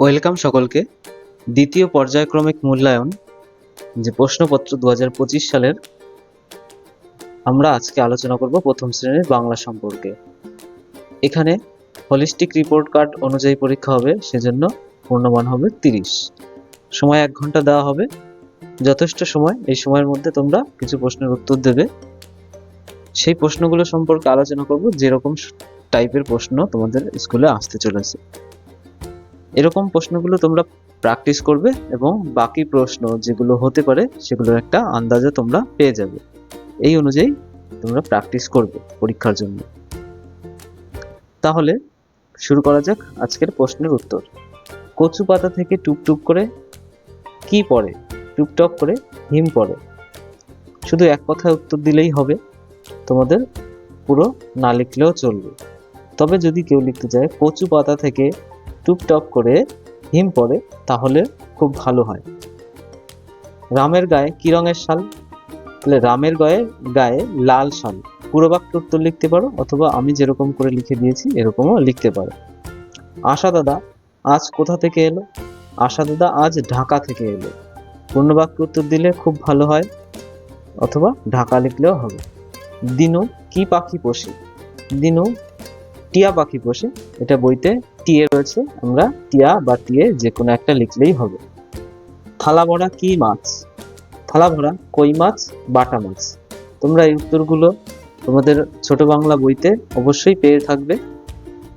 Welcome সকলকে। দ্বিতীয় পর্যায়ক্রমিক মূল্যায়ন যে প্রশ্নপত্র দু পঁচিশ সালের, আমরা আজকে আলোচনা করব প্রথম শ্রেণির বাংলা সম্পর্কে। এখানে হলিস্টিক রিপোর্ট কার্ড অনুযায়ী পরীক্ষা হবে, সেজন্য পূর্ণমান হবে তিরিশ। সময় এক ঘণ্টা দেওয়া হবে। যথেষ্ট সময়, এই সময়ের মধ্যে তোমরা কিছু প্রশ্নের উত্তর দেবে। সেই প্রশ্নগুলো সম্পর্কে আলোচনা করব, যেরকম টাইপের প্রশ্ন তোমাদের স্কুলে আসতে চলেছে। এরকম প্রশ্নগুলো তোমরা প্র্যাকটিস করবে এবং বাকি প্রশ্ন যেগুলো হতে পারে সেগুলোর একটা আন্দাজে তোমরা পেয়ে যাবে। এই অনুযায়ী তোমরা প্র্যাকটিস করবে পরীক্ষার জন্য। তাহলে শুরু করা যাক আজকের প্রশ্নের উত্তর। কচু পাতা থেকে টুপটুপ করে কি পড়ে? টুপটপ করে হিম পড়ে। শুধু এক কথায় উত্তর দিলেই হবে। তোমাদের পুরো না লিখলেও চলবে। তবে যদি কেউ লিখতে চায়, কচু পাতা থেকে টুপটপ করে হিম পড়ে, তাহলে খুব ভালো হয়। রামের গায়ে কি রঙের শাল? তাহলে রামের গায়ে গায়ে লাল শাল। পুরো বাক্য উত্তর লিখতে পারো, অথবা আমি যেরকম করে লিখে দিয়েছি, এরকমও লিখতে পারো। আশা দাদা, আজ কোথা থেকে এলো? আশা দাদা, আজ ঢাকা থেকে এলো। পূর্ণ বাক্য উত্তর দিলে খুব ভালো হয়, অথবা ঢাকা লিখলেও হবে। দিনু, কি পাখি পোষে? দিনু টিয়া পাখি পোষে এটা বইতে টিয়ে রয়েছে। আমরা টিয়া বা টিয়ে যে কোনো একটা লিখলেই হবে। থালা ভরা কি মাছ? থালা ভরা কই মাছ, বাটা মাছ? তোমরা এই উত্তরগুলো তোমাদের ছোট বাংলা বইতে অবশ্যই পেয়ে থাকবে।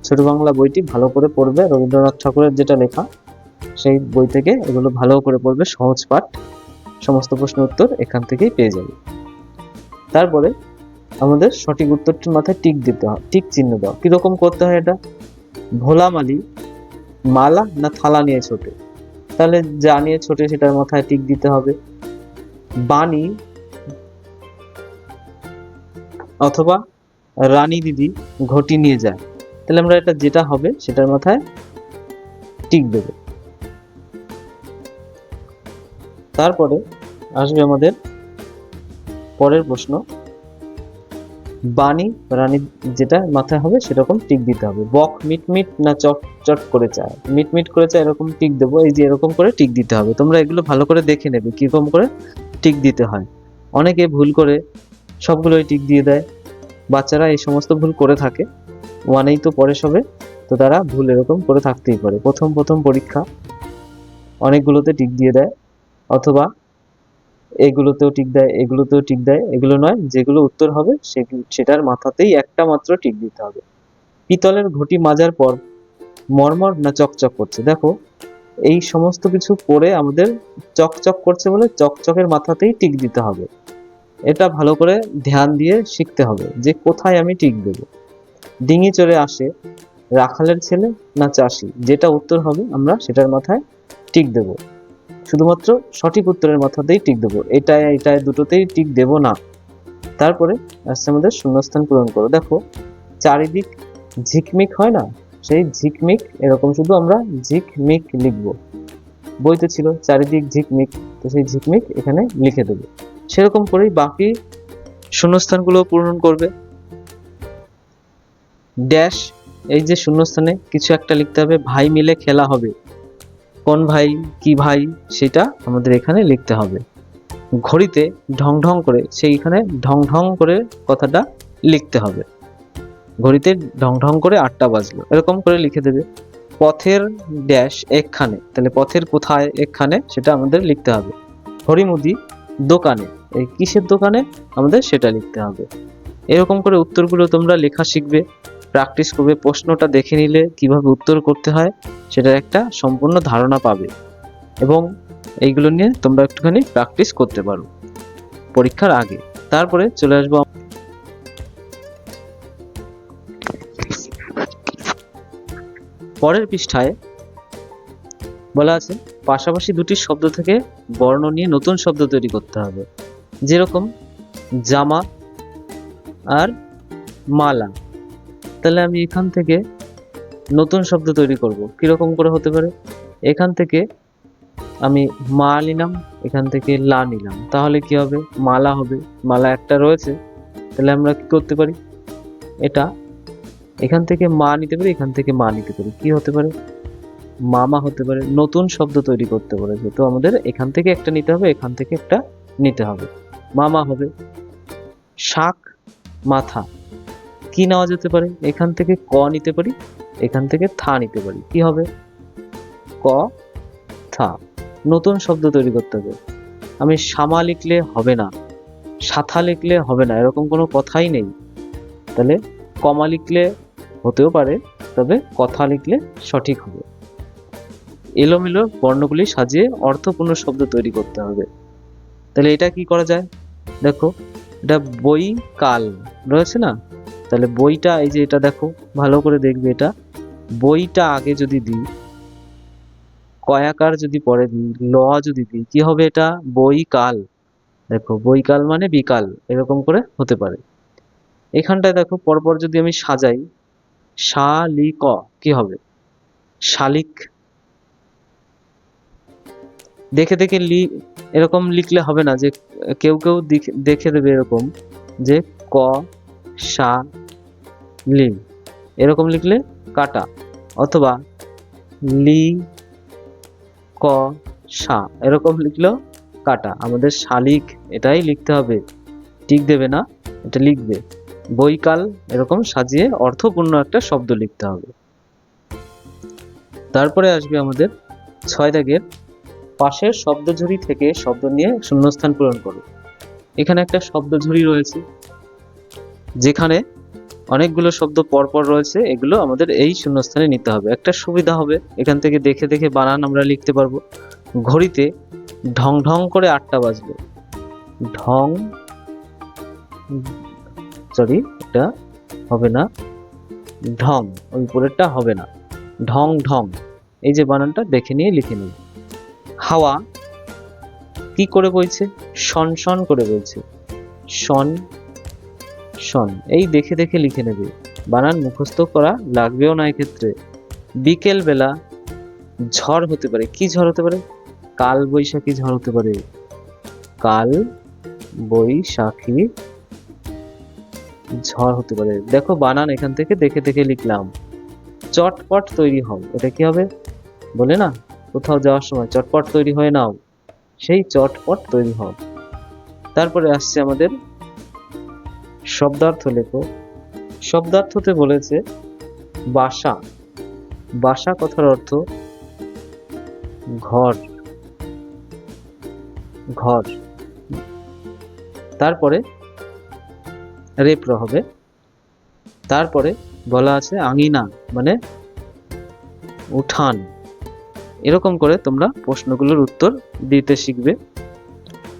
ছোট বাংলা বইটি ভালো করে পড়বে। রবীন্দ্রনাথ ঠাকুরের যেটা লেখা, সেই বই থেকে এগুলো ভালো করে পড়বে। সহজ পাঠ। সমস্ত প্রশ্ন উত্তর এখান থেকেই পেয়ে যাবে। তারপরে আমাদের সঠিক উত্তরটির মাথায় টিক দিতে হয়, টিক চিহ্ন দাও কীরকম করতে হয় এটা? ভোলা মালি মালা না থালা নিয়ে ছোটে? তাহলে যা নিয়ে ছোটে সেটার মাথায় টিক দিতে হবে। বাণী অথবা রানী দিদি ঘটি নিয়ে যায়। তাহলে আমরা এটা যেটা হবে সেটার মাথায় টিক দেব। তারপরে আসবে আমাদের পরের প্রশ্ন। বাণী রানী যেটা মাথায় হবে সেরকম টিক দিতে হবে। বক মিট মিট না চট চট করে চায়। মিট মিট করে চায় এরকম টিক দেবো, এই যে এরকম করে টিক দিতে হবে। তোমরা এগুলো ভালো করে দেখে নেবে কীরকম করে টিক দিতে হয়। অনেকে ভুল করে সবগুলোই টিক দিয়ে দেয়। বাচ্চারা এই সমস্ত ভুল করে থাকে। ওয়ানেই তো পরে সবে। তো তারা ভুল এরকম করে থাকতেই পারে। প্রথম প্রথম পরীক্ষা অনেকগুলোতে টিক দিয়ে দেয়। অথবা এগুলোতেও টিক দেয়, এগুলোতেও টিক দেয়, এগুলো নয়, যেগুলো উত্তর হবে সেটার মাথাতেই একটা মাত্র টিক দিতে হবে। পিতলের ঘটি মাজার পর মরমর না চকচক করছে? দেখো, এই সমস্ত কিছু পরে আমাদের চকচক করছে বলে চকচকের মাথাতেই টিক দিতে হবে। এটা ভালো করে ধ্যান দিয়ে শিখতে হবে যে কোথায় আমি টিক দেবো। ডিঙি চড়ে আসে রাখালের ছেলে না চাষি? যেটা উত্তর হবে, আমরা সেটার মাথায় টিক দেবো। শুধুমাত্র সঠিক উত্তরের মাথাতেই টিক দেবো। এটায় এটায় দুটোতেই টিক দেবো না। তারপরে আসছে আমাদের শূন্যস্থান পূরণ করো। দেখো, চারিদিক ঝিকমিক হয় না? সেই ঝিকমিক, এরকম শুধু আমরা ঝিকমিক লিখব। বইতে ছিল চারিদিক ঝিকমিক, তো সেই ঝিকমিক এখানে লিখে দেবে। সেরকম করেই বাকি শূন্যস্থানগুলো পূরণ করবে। ড্যাশ, এই যে শূন্যস্থানে কিছু একটা লিখতে হবে, ভাই মিলে খেলা হবে। কোন ভাই, কি ভাই, সেটা আমাদের এখানে লিখতে হবে। ঘড়িতে ঢং ঢং করে সেইখানে ঢং ঢং করে কথাটা লিখতে হবে। ঘড়িতে ঢং ঢং করে আটটা বাজলো। এরকম করে লিখে দেবে। পথের ড্যাশ একখানে। তাহলে পথের কোথায় একখানে সেটা আমাদের লিখতে হবে। হরিমুদি দোকানে। এই কিসের দোকানে? আমাদের সেটা লিখতে হবে। এরকম করে উত্তরগুলো তোমরা লেখা শিখবে। প্র্যাকটিস করবে। প্রশ্নটা দেখে নিলে কীভাবে উত্তর করতে হয়। সেটার একটা সম্পূর্ণ ধারণা পাবে এবং এইগুলো নিয়ে তোমরা একটুখানি প্র্যাকটিস করতে পারো পরীক্ষার আগে। তারপরে চলে আসব পরের পৃষ্ঠায় বলা আছে, পাশাপাশি দুটি শব্দ থেকে বর্ণ নিয়ে নতুন শব্দ তৈরি করতে হবে। যেরকম জামা আর মালা। তাহলে আমি এখান থেকে নতুন শব্দ তৈরি করব। কীরকম করে হতে পারে? এখান থেকে আমি মা নিলাম, এখান থেকে লা নিলাম। তাহলে কি হবে? মালা হবে। মালা একটা রয়েছে। তাহলে আমরা কি করতে পারি? এটা এখান থেকে মা নিতে পারি, এখান থেকে মা নিতে পারি। কি হতে পারে? মামা হতে পারে। নতুন শব্দ তৈরি করতে বলেছে তো আমাদের এখান থেকে একটা নিতে হবে, এখান থেকে একটা নিতে হবে। মামা হবে শাক মাথা। কি নেওয়া যেতে পারে? এখান থেকে ক নিতে পারি। এখান থেকে থা নিতে পারি। কি হবে? ক, থা। নতুন শব্দ তৈরি করতে হবে। আমি সামা লিখলে হবে না। সাথা লিখলে হবে না। এরকম কোনো কথাই নেই। তাহলে কমা লিখলে হতেও পারে, তবে কথা লিখলে সঠিক হবে। এলোমেলো বর্ণগুলি সাজিয়ে অর্থপূর্ণ শব্দ তৈরি করতে হবে। তাহলে এটা কি করা যায়? দেখো, এটা বই কাল। রয়েছে না? তাহলে বইটা, এই যে এটা দেখো, ভালো করে দেখবে এটা। বইটা আগে যদি দিই কয়াকার যদি পরে দিই, ল যদি দিই, কি হবে এটা? বই কাল দেখো বইকাল মানে বিকাল, এরকম করে হতে পারে। এখানটায় দেখো, পরপর যদি আমি সাজাই শা লি ক হবে? শালিক। দেখে দেখে লি, এরকম লিখলে হবে না যে, কেউ কেউ দেখে দেবে এরকম যে, ক, সা লি। এরকম লিখলে কাটা। অথবা লি ক সা। এরকম লিখলেও কাটা। আমাদের শালিক এটাই লিখতে হবে। টিক দেবে না? এটা লিখবে। বইকাল এরকম সাজিয়ে অর্থপূর্ণ একটা শব্দ লিখতে হবে। তারপরে আসবে আমাদের ছয় দাগের পাশের শব্দঝুরি থেকে শব্দ নিয়ে শূন্যস্থান পূরণ করো। এখানে একটা শব্দঝুরি রয়েছে। যেখানে অনেকগুলো শব্দ পরপর রয়েছে, এগুলো আমাদের এই শূন্যস্থানে নিতে হবে। একটা সুবিধা হবে, এখান থেকে দেখে দেখে বানান আমরা লিখতে পারব। ঘড়িতে ঢং ঢং করে আটটা বাজবে। ঢং সরি এটা হবে না। ঢং, ওই উপরেরটা হবে না। ঢং ঢং, এই যে বানানটা দেখে নিয়ে লিখে নিই হাওয়া, কি করে বইছে? শন শন করে বইছে। শন শন, এই দেখে দেখে লিখে নেবে। বানান মুখস্থ করা লাগবেও না এক্ষেত্রে। বিকেলবেলা ঝড় হতে পারে। কি ঝড় হতে পারে? কাল বৈশাখী ঝড় হতে পারে। কাল বৈশাখী ঝড় হতে পারে। দেখো, বানান এখান থেকে দেখে দেখে লিখলাম। চটপট তৈরি হও। এটা কি হবে? বলে না? কোথাও যাওয়ার সময় চটপট তৈরি হয়ে নাও। সেই চটপট তৈরি হও। তারপরে আসছে আমাদের শব্দার্থ লেখো। শব্দার্থতে বলেছে, বাসা। বাসা কথার অর্থ ঘর। ঘর। তারপরে রেপ্র হবে। তারপরে বলা আছে আঙিনা মানে উঠান। এরকম করে তোমরা প্রশ্নগুলোর উত্তর দিতে শিখবে।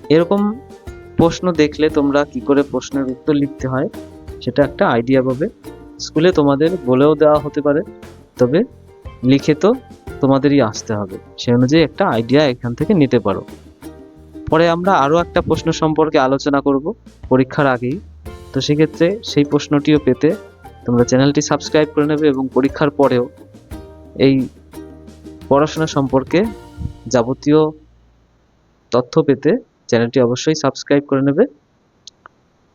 এরকম প্রশ্ন দেখলে তোমরা কি করে প্রশ্নের উত্তর লিখতে হয়, সেটা একটা আইডিয়া পাবে। স্কুলে তোমাদের বলেও দেওয়া হতে পারে, তবে লিখে তো তোমাদেরই আসতে হবে। সে অনুযায়ী একটা আইডিয়া এখান থেকে নিতে পারো। পরে আমরা আরও একটা প্রশ্ন সম্পর্কে আলোচনা করব, পরীক্ষার আগেই। তো সেক্ষেত্রে সেই প্রশ্নটিও পেতে তোমরা চ্যানেলটি সাবস্ক্রাইব করে নেবে এবং পরীক্ষার পরেও এই পড়াশোনা সম্পর্কে যাবতীয় তথ্য পেতে চ্যানেলটি অবশ্যই সাবস্ক্রাইব করে নেবে।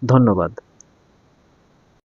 ধন্যবাদ।